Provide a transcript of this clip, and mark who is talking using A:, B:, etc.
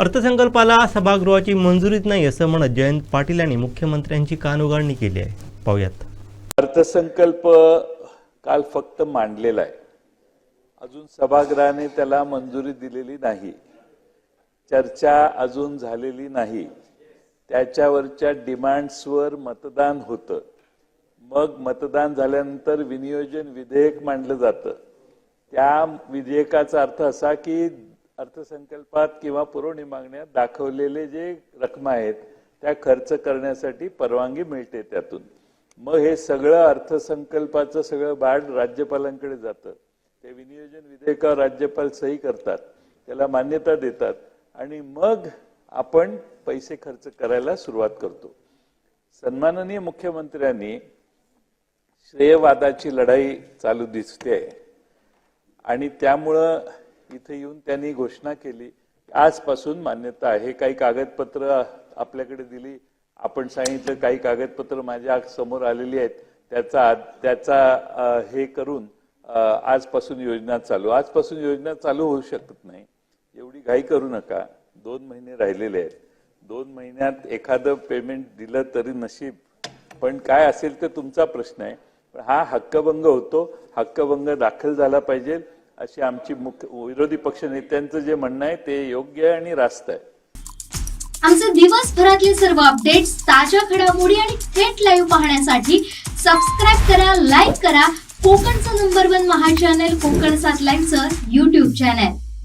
A: अर्थसंकल्पाला सभागृहाची मंजुरीच नाही असं म्हणत जयंत पाटील यांनी मुख्यमंत्र्यांची कानउघाडणी केली आहे. पाहूयात.
B: अर्थसंकल्प काल फक्त मांडलेला आहे. अजून सभागृहाने त्याला मंजुरी दिलेली नाही. चर्चा अजून झालेली नाही. त्याच्यावरच्या डिमांड्सवर मतदान होतं. मग मतदान झाल्यानंतर विनियोजन विधेयक मांडलं जातं. त्या विधेयकाचा अर्थ असा की अर्थसंकल्पात किंवा पुरवणी मागण्यात दाखवलेले जे रकमा आहेत त्या खर्च करण्यासाठी परवानगी मिळते त्यातून. मग हे सगळं अर्थसंकल्पाचं सगळं बाळ राज्यपालांकडे जातं. ते विनियोजन विधेयकावर राज्यपाल सही करतात त्याला मान्यता देतात आणि मग आपण पैसे खर्च करायला सुरुवात करतो. सन्माननीय मुख्यमंत्र्यांनी श्रेयवादाची लढाई चालू दिसते. आणि त्यामुळं इथे येऊन त्यांनी घोषणा केली. आजपासून मान्यता आहे. काही कागदपत्र आपल्याकडे दिली. आपण सांगितलं काही कागदपत्र माझ्यासमोर आलेली आहेत. त्याचा त्याचा हे करून आजपासून योजना चालू. आजपासून योजना चालू होऊ शकत नाही. एवढी घाई करू नका. दोन महिने राहिलेले आहेत. दोन महिन्यात एखादं पेमेंट दिलं तरी नशीब. पण काय असेल ते तुमचा प्रश्न आहे. पण हा हक्कभंग होतो. हक्कभंग दाखल झाला पाहिजे. अशी आमची मुख्य विरोधी पक्ष नेत्यांचं जे म्हणणं आहे ते योग्य आहे आणि रास्त आहे.
C: आमचे दिवसभरातले सर्व अपडेट्स ताज्या घडामोडी आणि थेट लाईव्ह पाहण्यासाठी सबस्क्राईब करा लाईक करा. कोकणचं नंबर वन महा चॅनल कोकण सात लाईव्हचं युट्यूब चॅनल